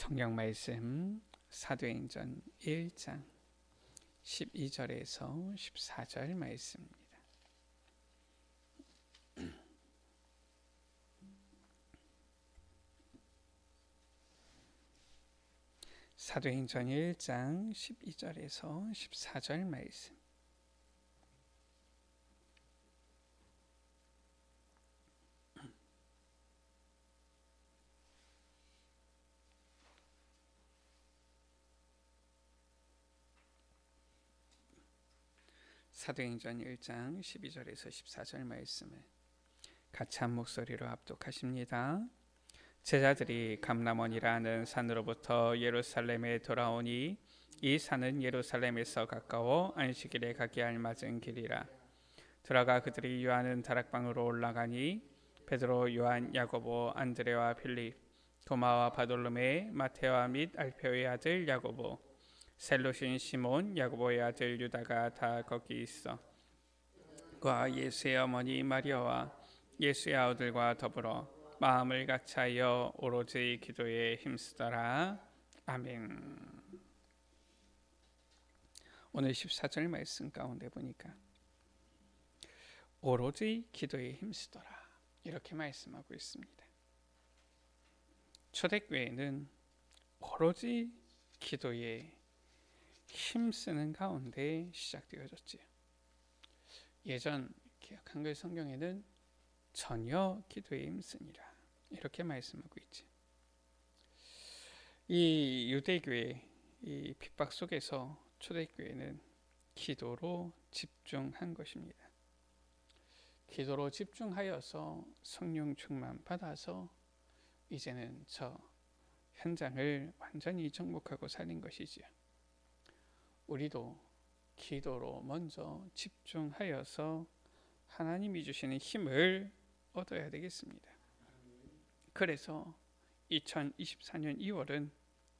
성경 말씀 사도행전 1장 12절에서 14절 말씀입니다. 사도행전 1장 12절에서 14절 말씀. 사도행전 1장 12절에서 14절 말씀을 같이 한 목소리로 합독하십니다. 제자들이 감람원이라는 산으로부터 예루살렘에 돌아오니 이 산은 예루살렘에서 가까워 안식일에 가기 알맞은 길이라 들어가 그들이 요한은 다락방으로 올라가니 베드로, 요한, 야고보, 안드레와 필립, 도마와 바돌로메, 마테와 및 알페오의 아들 야고보, 셀로신 시몬, 야고보의 아들 유다가 다 거기 있어. 그와 예수의 어머니 마리아와 예수의 아들과 더불어 마음을 같이하여 오로지 기도에 힘쓰더라. 아멘. 오늘 14절 말씀 가운데 보니까 오로지 기도에 힘쓰더라. 이렇게 말씀하고 있습니다. 초대교회는 오로지 기도에 힘쓰는 가운데 시작되어졌지요. 예전 한글 성경에는 전혀 기도에 힘쓰니라 이렇게 말씀하고 있지. 이 유대교회 이 핍박 속에서 초대교회는 기도로 집중한 것입니다. 기도로 집중하여서 성령 충만 받아서 이제는 저 현장을 완전히 정복하고 살린 것이지요. 우리도 기도로 먼저 집중하여서 하나님이 주시는 힘을 얻어야 되겠습니다. 그래서 2024년 2월은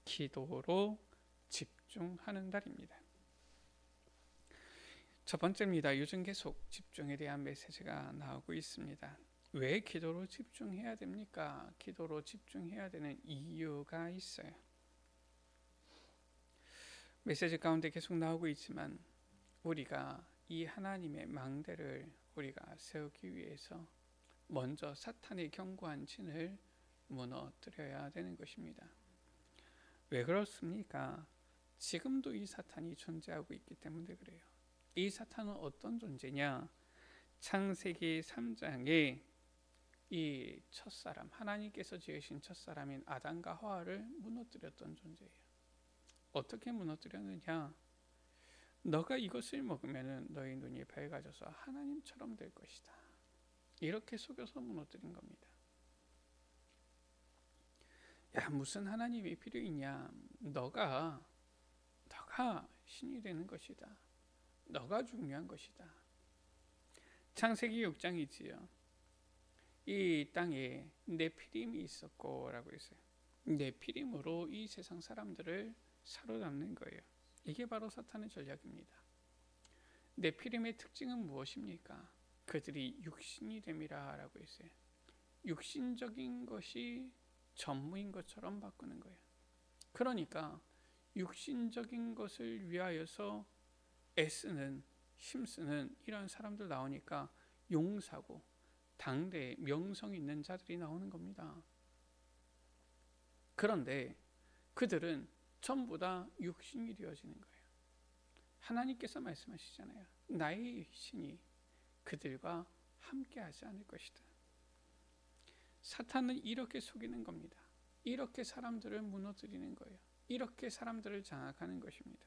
기도로 집중하는 달입니다. 첫 번째입니다. 요즘 계속 집중에 대한 메시지가 나오고 있습니다. 왜 기도로 집중해야 됩니까? 기도로 집중해야 되는 이유가 있어요. 메시지 가운데 계속 나오고 있지만 우리가 이 하나님의 망대를 우리가 세우기 위해서 먼저 사탄의 견고한 진을 무너뜨려야 되는 것입니다. 왜 그렇습니까? 지금도 이 사탄이 존재하고 있기 때문에 그래요. 이 사탄은 어떤 존재냐? 창세기 3장에 이 첫사람 하나님께서 지으신 첫사람인 아담과 하와를 무너뜨렸던 존재예요. 어떻게 무너뜨렸느냐? 너가 이것을 먹으면 너희 눈이 밝아져서 하나님처럼 될 것이다. 이렇게 속여서 무너뜨린 겁니다. 야 무슨 하나님이 필요 있냐? 너가 너가 신이 되는 것이다. 너가 중요한 것이다. 창세기 6장이지요. 이 땅에 네피림이 있었고라고 했어요. 네피림으로 이 세상 사람들을 사로잡는 거예요. 이게 바로 사탄의 전략입니다. 네피림의 특징은 무엇입니까? 그들이 육신이 됨이라라고 했어요. 육신적인 것이 전무인 것처럼 바꾸는 거예요. 그러니까 육신적인 것을 위하여서 애쓰는 힘쓰는 이런 사람들 나오니까 용사고 당대 명성 있는 자들이 나오는 겁니다. 그런데 그들은 전부 다 육신이 되어지는 거예요. 하나님께서 말씀하시잖아요. 나의 신이 그들과 함께 하지 않을 것이다. 사탄은 이렇게 속이는 겁니다. 이렇게 사람들을 무너뜨리는 거예요. 이렇게 사람들을 장악하는 것입니다.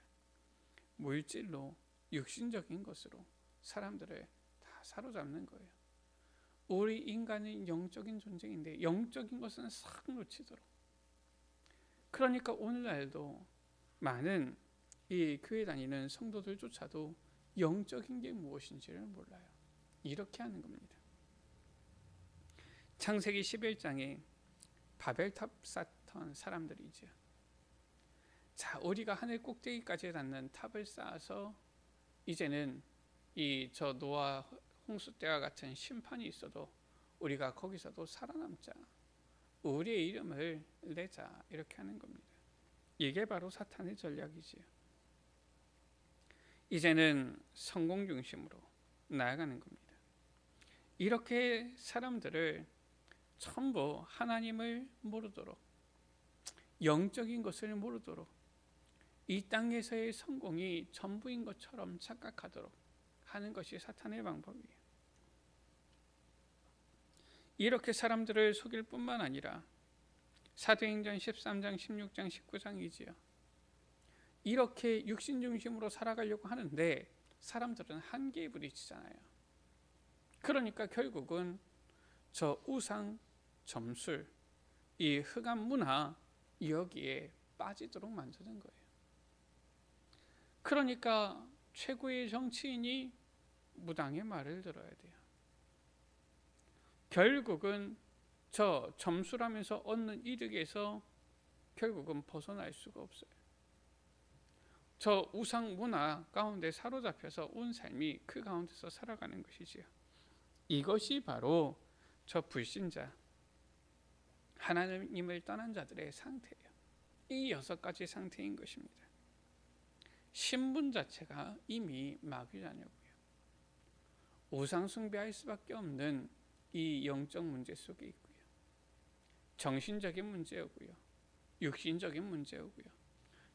물질로 육신적인 것으로 사람들을 다 사로잡는 거예요. 우리 인간은 영적인 존재인데 영적인 것은 싹 놓치도록 그러니까 오늘날도 많은 이 교회 다니는 성도들조차도 영적인 게 무엇인지를 몰라요. 이렇게 하는 겁니다. 창세기 11장에 바벨탑 쌓던 사람들이죠. 자, 우리가 하늘 꼭대기까지 닿는 탑을 쌓아서 이제는 이 저 노아 홍수 때와 같은 심판이 있어도 우리가 거기서도 살아남자. 우리의 이름을 내자 이렇게 하는 겁니다. 이게 바로 사탄의 전략이지요. 이제는 성공 중심으로 나아가는 겁니다. 이렇게 사람들을 전부 하나님을 모르도록 영적인 것을 모르도록 이 땅에서의 성공이 전부인 것처럼 착각하도록 하는 것이 사탄의 방법이에요. 이렇게 사람들을 속일 뿐만 아니라 사도행전 13장, 16장, 19장이지요. 이렇게 육신 중심으로 살아가려고 하는데 사람들은 한계에 부딪히잖아요. 그러니까 결국은 저 우상 점술, 이 흑암 문화 여기에 빠지도록 만드는 거예요. 그러니까 최고의 정치인이 무당의 말을 들어야 돼요. 결국은 저 점수라면서 얻는 이득에서 결국은 벗어날 수가 없어요. 저 우상 문화 가운데 사로잡혀서 온 삶이 그 가운데서 살아가는 것이지요. 이것이 바로 저 불신자 하나님을 떠난 자들의 상태예요. 이 여섯 가지 상태인 것입니다. 신분 자체가 이미 마귀자녀고요. 우상 숭배할 수밖에 없는 이 영적 문제 속에 있고요. 정신적인 문제고요. 육신적인 문제고요.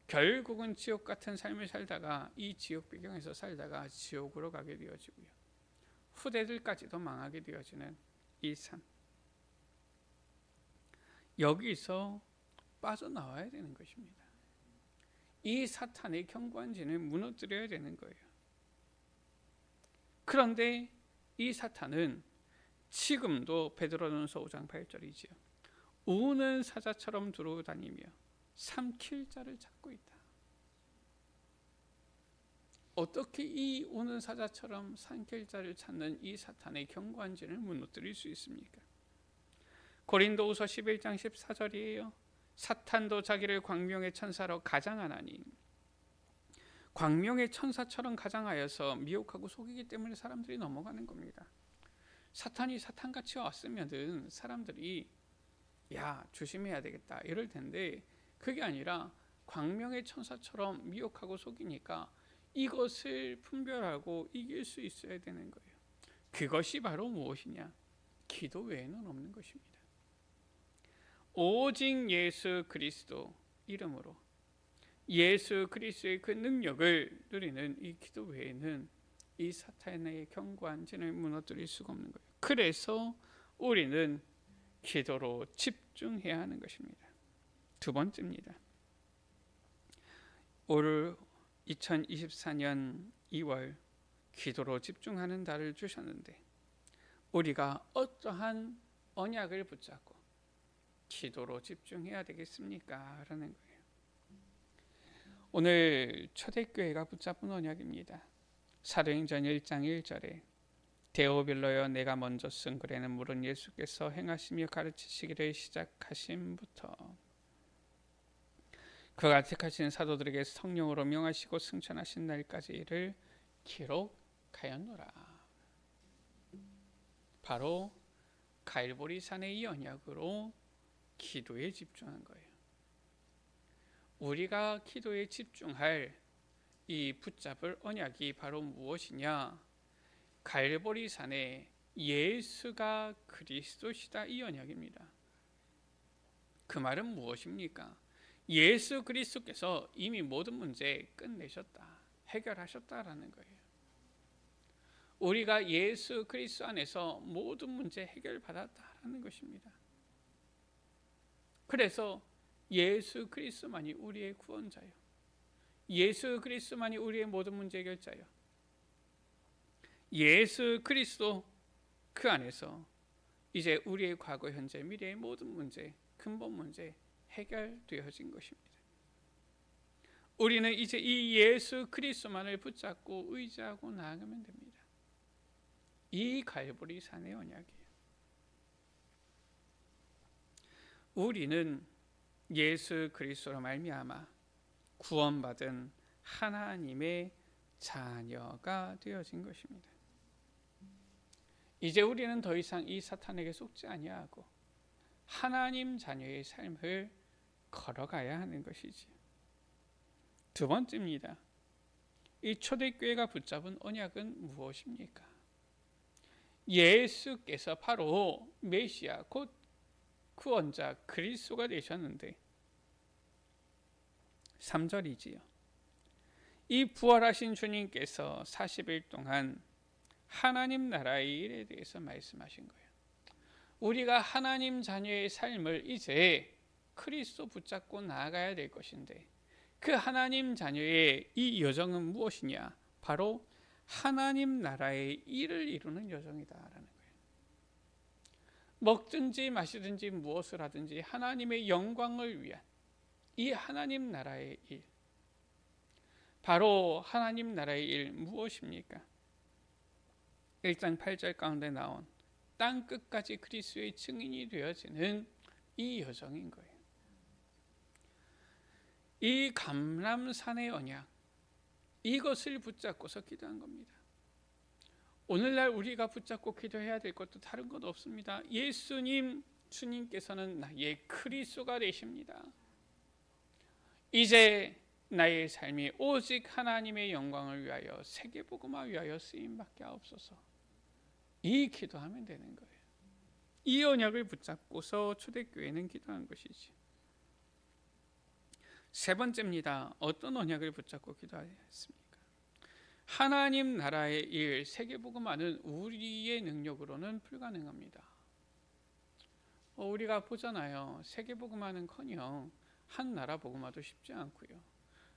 결국은 지옥 같은 삶을 살다가 이 지옥 배경에서 살다가 지옥으로 가게 되어지고요. 후대들까지도 망하게 되어지는 이 삶. 여기서 빠져나와야 되는 것입니다. 이 사탄의 경관진을 무너뜨려야 되는 거예요. 그런데 이 사탄은 지금도 베드로전서 5장 8절이지요. 우는 사자처럼 두루다니며 삼킬 자를 찾고 있다. 어떻게 이 우는 사자처럼 삼킬 자를 찾는 이 사탄의 경관진을 무너뜨릴 수 있습니까? 고린도후서 11장 14절이에요. 사탄도 자기를 광명의 천사로 가장하나니 광명의 천사처럼 가장하여서 미혹하고 속이기 때문에 사람들이 넘어가는 겁니다. 사탄이 사탄같이 왔으면은 사람들이 야 조심해야 되겠다 이럴 텐데 그게 아니라 광명의 천사처럼 미혹하고 속이니까 이것을 분별하고 이길 수 있어야 되는 거예요. 그것이 바로 무엇이냐? 기도 외에는 없는 것입니다. 오직 예수 그리스도 이름으로 예수 그리스도의 그 능력을 누리는 이 기도 외에는 이 사탄의 견고한 진을 무너뜨릴 수가 없는 거예요. 그래서 우리는 기도로 집중해야 하는 것입니다. 두 번째입니다. 올 2024년 2월 기도로 집중하는 달을 주셨는데 우리가 어떠한 언약을 붙잡고 기도로 집중해야 되겠습니까? 라는 거예요. 오늘 초대교회가 붙잡은 언약입니다. 사도행전 1장 1절에 데오빌로여 내가 먼저 쓴 글에는 물은 예수께서 행하시며 가르치시기를 시작하심부터 그가 택하신 사도들에게 성령으로 명하시고 승천하신 날까지를 기록하였노라. 바로 갈보리 산의 이 언약으로 기도에 집중한 거예요. 우리가 기도에 집중할 이 붙잡을 언약이 바로 무엇이냐? 갈보리 산에 예수가 그리스도시다 이 언약입니다. 그 말은 무엇입니까? 예수 그리스도께서 이미 모든 문제 끝내셨다. 해결하셨다라는 거예요. 우리가 예수 그리스도 안에서 모든 문제 해결받았다라는 것입니다. 그래서 예수 그리스도만이 우리의 구원자요. 예수 그리스도만이 우리의 모든 문제 해결자요. 예수 그리스도 그 안에서 이제 우리의 과거, 현재, 미래의 모든 문제, 근본 문제 해결되어진 것입니다. 우리는 이제 이 예수 그리스도만을 붙잡고 의지하고 나아가면 됩니다. 이 갈보리 산의 언약이에요. 우리는 예수 그리스도로 말미암아 구원받은 하나님의 자녀가 되어진 것입니다. 이제 우리는 더 이상 이 사탄에게 속지 아니하고 하나님 자녀의 삶을 걸어가야 하는 것이지. 두 번째입니다. 이 초대교회가 붙잡은 언약은 무엇입니까? 예수께서 바로 메시아 곧 구원자 그리스도가 되셨는데 3절이지요. 이 부활하신 주님께서 40일 동안 하나님 나라의 일에 대해서 말씀하신 거예요. 우리가 하나님 자녀의 삶을 이제 그리스도 붙잡고 나아가야 될 것인데 그 하나님 자녀의 이 여정은 무엇이냐? 바로 하나님 나라의 일을 이루는 여정이다라는 거예요. 먹든지 마시든지 무엇을 하든지 하나님의 영광을 위한 이 하나님 나라의 일. 바로 하나님 나라의 일 무엇입니까? 1장 8절 가운데 나온 땅 끝까지 그리스도의 증인이 되어지는 이 여정인 거예요. 이 감람산의 언약 이것을 붙잡고서 기도한 겁니다. 오늘날 우리가 붙잡고 기도해야 될 것도 다른 것 없습니다. 예수님 주님께서는 나의 그리스도가 되십니다. 이제 나의 삶이 오직 하나님의 영광을 위하여 세계 복음화 위하여 쓰임밖에 없어서 이 기도하면 되는 거예요. 이 언약을 붙잡고서 초대교회는 기도한 것이지. 세 번째입니다. 어떤 언약을 붙잡고 기도하였습니까? 하나님 나라의 일, 세계 복음화는 우리의 능력으로는 불가능합니다. 어, 우리가 보잖아요. 세계 복음화는커녕 한 나라 복음화도 쉽지 않고요.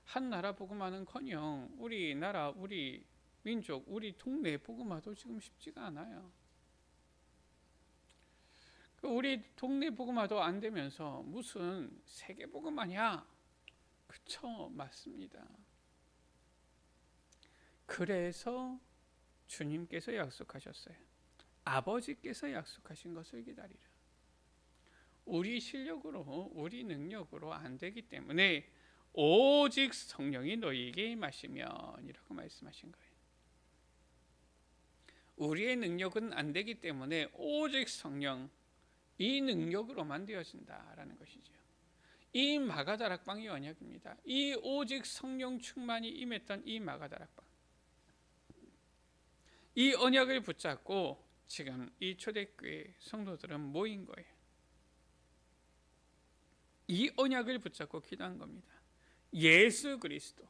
한 나라 복음화는커녕 우리 나라, 우리 민족, 우리 동네 복음화도 지금 쉽지가 않아요. 그 우리 동네 복음화도 안 되면서 무슨 세계 복음화냐? 그쵸, 맞습니다. 그래서 주님께서 약속하셨어요. 아버지께서 약속하신 것을 기다리라. 우리 실력으로, 우리 능력으로 안 되기 때문에 오직 성령이 너희에게 임하시면 이라고 말씀하신 거예요. 우리의 능력은 안 되기 때문에 오직 성령 이 능력으로만 되어진다라는 것이죠. 이 마가다락방이 언약입니다. 이 오직 성령 충만이 임했던 이 마가다락방. 이 언약을 붙잡고 지금 이 초대교회 성도들은 모인 거예요. 이 언약을 붙잡고 기도한 겁니다. 예수 그리스도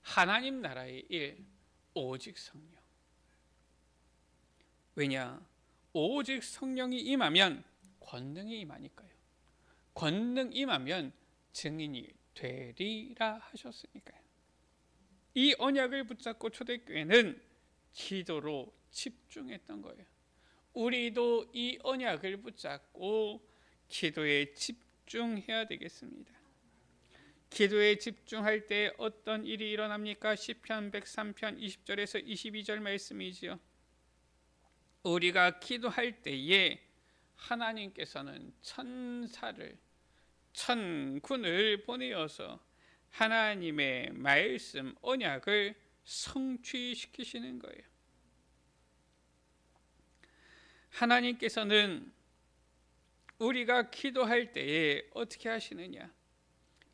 하나님 나라의 일 오직 성령. 왜냐? 오직 성령이 임하면 권능이 임하니까요. 권능 임하면 증인이 되리라 하셨으니까요. 이 언약을 붙잡고 초대교회는 기도로 집중했던 거예요. 우리도 이 언약을 붙잡고 기도에 집 중해야 되겠습니다. 기도에 집중할 때 어떤 일이 일어납니까? 시편 103편 20절에서 22절 말씀이지요. 우리가 기도할 때에 하나님께서는 천사를 천군을 보내어서 하나님의 말씀 언약을 성취시키시는 거예요. 하나님께서는 우리가 기도할 때에 어떻게 하시느냐?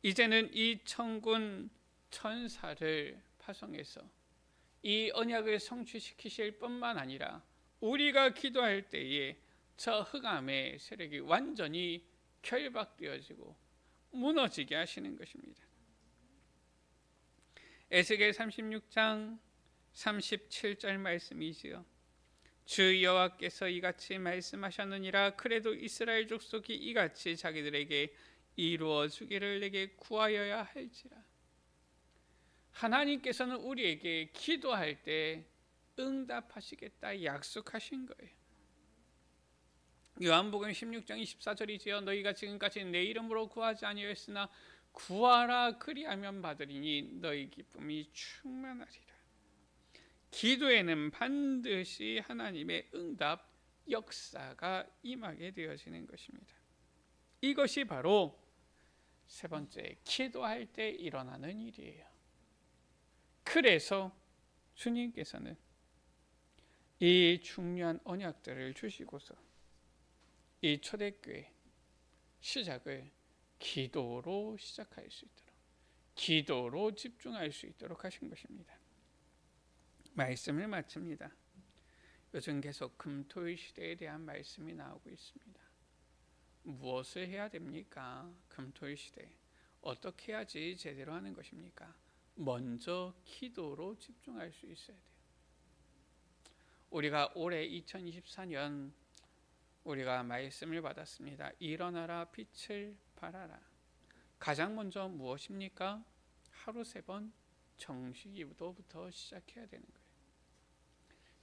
이제는 이 천군 천사를 파송해서 이 언약을 성취시키실 뿐만 아니라 우리가 기도할 때에 저 흑암의 세력이 완전히 결박되어지고 무너지게 하시는 것입니다. 에스겔 36장 37절 말씀이지요. 주 여호와께서 이같이 말씀하셨느니라 그래도 이스라엘 족속이 이같이 자기들에게 이루어 주기를 내게 구하여야 할지라. 하나님께서는 우리에게 기도할 때 응답하시겠다 약속하신 거예요. 요한복음 16장 24절이지요. 너희가 지금까지 내 이름으로 구하지 아니하였으나 구하라 그리하면 받으리니 너희 기쁨이 충만하리라. 기도에는 반드시 하나님의 응답 역사가 임하게 되어지는 것입니다. 이것이 바로 세 번째 기도할 때 일어나는 일이에요. 그래서 주님께서는 이 중요한 언약들을 주시고서 이 초대교회 시작을 기도로 시작할 수 있도록 기도로 집중할 수 있도록 하신 것입니다. 말씀을 마칩니다. 요즘 계속 금토일 시대에 대한 말씀이 나오고 있습니다. 무엇을 해야 됩니까? 금토일 시대 어떻게 해야지 제대로 하는 것입니까? 먼저 기도로 집중할 수 있어야 돼요. 우리가 올해 2024년 우리가 말씀을 받았습니다. 일어나라 빛을 발하라. 가장 먼저 무엇입니까? 하루 세 번 정식기도부터 시작해야 되는 거예요.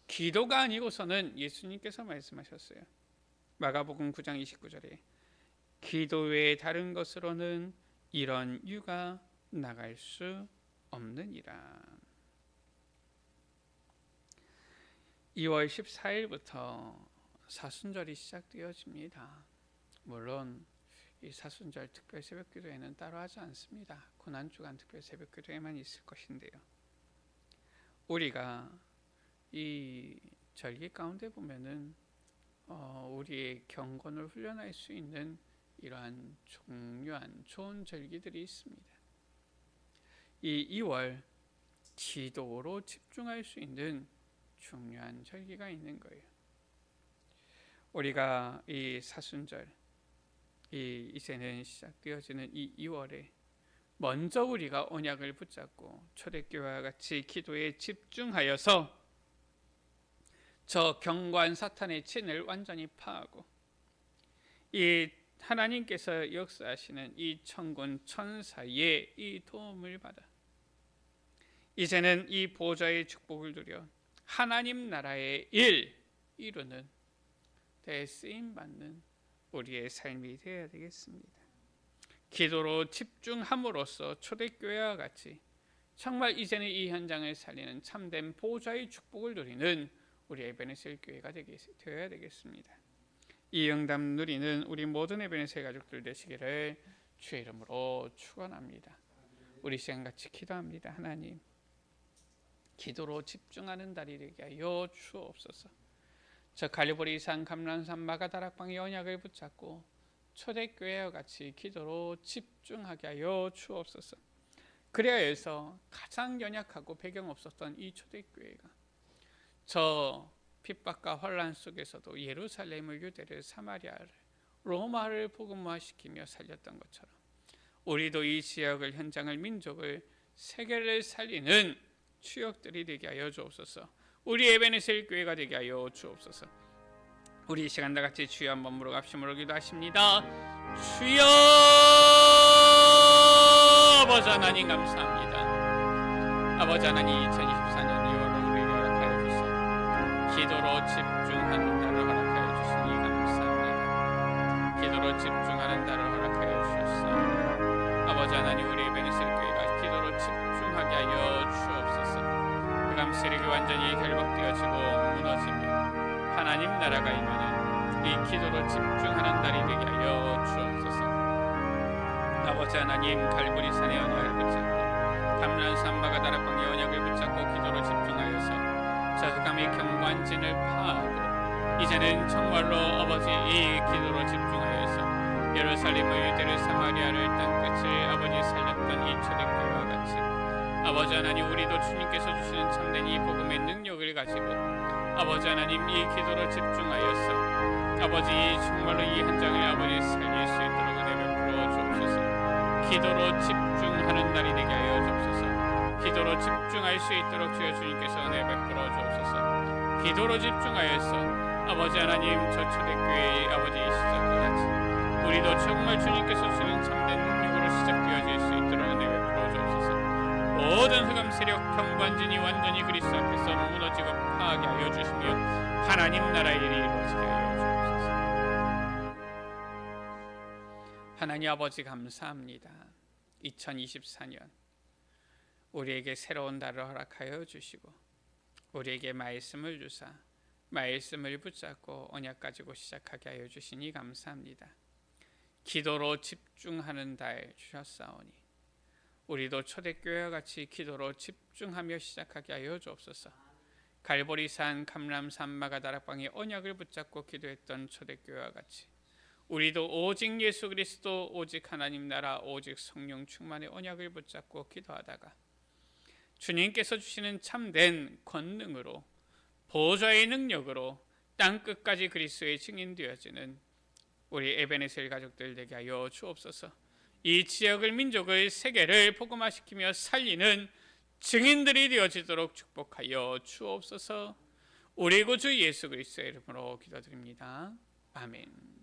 기도가 아니고서는 예수님께서 말씀하셨어요. 마가복음 9장 29절에 기도 외에 다른 것으로는 이런 유가 나갈 수 없느니라. 2월 14일부터 사순절이 시작되어집니다. 물론 이 사순절 특별 새벽 기도회는 따로 하지 않습니다. 고난 주간 특별 새벽 기도회만 있을 것인데요. 우리가 이 절기 가운데 보면은 어, 우리의 경건을 훈련할 수 있는 이러한 중요한 좋은 절기들이 있습니다. 이 2월 기도로 집중할 수 있는 중요한 절기가 있는 거예요. 우리가 이 사순절 이 이제는 시작되어지는 이 2월에 먼저 우리가 언약을 붙잡고 초대교회와 같이 기도에 집중하여서 저 경관 사탄의 진을 완전히 파하고 이 하나님께서 역사하시는 이 천군 천사의 이 도움을 받아 이제는 이 보좌의 축복을 누려 하나님 나라의 일 이루는 대쓰임 받는 우리의 삶이 되어야 되겠습니다. 기도로 집중함으로써 초대교회와 같이 정말 이제는 이 현장을 살리는 참된 보좌의 축복을 누리는 우리 에베네셀 교회가 되어야 되겠습니다. 이 응답 누리는 우리 모든 에베네셀 가족들 되시기를 주의 이름으로 축원합니다. 우리 시간 같이 기도합니다. 하나님 기도로 집중하는 달이 되게 하여 주옵소서. 저 갈리보리 산 감람산 마가다락방의 언약을 붙잡고 초대교회와 같이 기도로 집중하게 하여 주옵소서. 그래야 해서 가장 연약하고 배경 없었던 이 초대교회가 저 핍박과 혼란 속에서도 예루살렘을 유대를 사마리아를 로마를 복음화시키며 살렸던 것처럼 우리도 이 지역을 현장을 민족을 세계를 살리는 추억들이 되게 하여 주옵소서. 우리 에베네셀 교회가 되게 하여 주옵소서. 우리 이 시간 다 같이 주여 한번 물어갑심으로 기도하십니다. 주여 아버지 하나님 감사합니다. 아버지 하나님 2024 기도로 집중하는 날을 허락하여 주시니 감사합니다. 기도로 집중하는 날을 허락하여 주셨사옵니다. 아버지 하나님 우리 에베네셀 교회가 기도로 집중하게 하여 주옵소서. 흑암 세력이 완전히 결박되어지고 무너지며 하나님 나라가 임하는 이 기도로 집중하는 날이 되게 하여 주옵소서. 아버지 하나님 갈보리 산의 언약 진을 파하고 이제는 정말로 아버지 이 기도로 집중하여서 예루살렘을 유대를 사마리아를 땅끝을 아버지 살렸던 이 초대교회와 같이 아버지 하나님 우리도 주님께서 주시는 참된 이 복음의 능력을 가지고 아버지 하나님 이 기도로 집중하여서 아버지 정말로 이 현장을 아버지 살릴 수 있도록 은혜 베풀어 주옵소서. 기도로 집중하는 날이 되게 하여 주옵소서. 기도로 집중할 수 있도록 주여 주님께서 은혜 베풀어 주옵소서 기도로 집중하여서 아버지 하나님 저 초대교회의 아버지 시작과 같이 우리도 정말 주님께서 주시는 참된 능력으로 시작되어질 수 있도록 은혜 베풀어 주옵소서 모든 흑암 세력 경관진이 완전히 그리스도 앞에서 무너지고 파하게 하여 주시며 하나님 나라의 일이 이루어지게 하여 주옵소서. 하나님 아버지 감사합니다. 2024년 우리에게 새로운 달을 허락하여 주시고 우리에게 말씀을 주사 말씀을 붙잡고 언약 가지고 시작하게 하여 주시니 감사합니다. 기도로 집중하는 달 주셨사오니 우리도 초대교회와 같이 기도로 집중하며 시작하게 하여 주옵소서. 갈보리산 감람산 마가다락방의 언약을 붙잡고 기도했던 초대교회와 같이 우리도 오직 예수 그리스도 오직 하나님 나라 오직 성령 충만의 언약을 붙잡고 기도하다가 주님께서 주시는 참된 권능으로 보좌의 능력으로 땅 끝까지 그리스도의 증인 되어지는 우리 에베네셀 가족들 되게 하여 주옵소서. 이 지역을 민족을 세계를 복음화시키며 살리는 증인들이 되어지도록 축복하여 주옵소서. 우리 구주 예수 그리스도의 이름으로 기도드립니다. 아멘.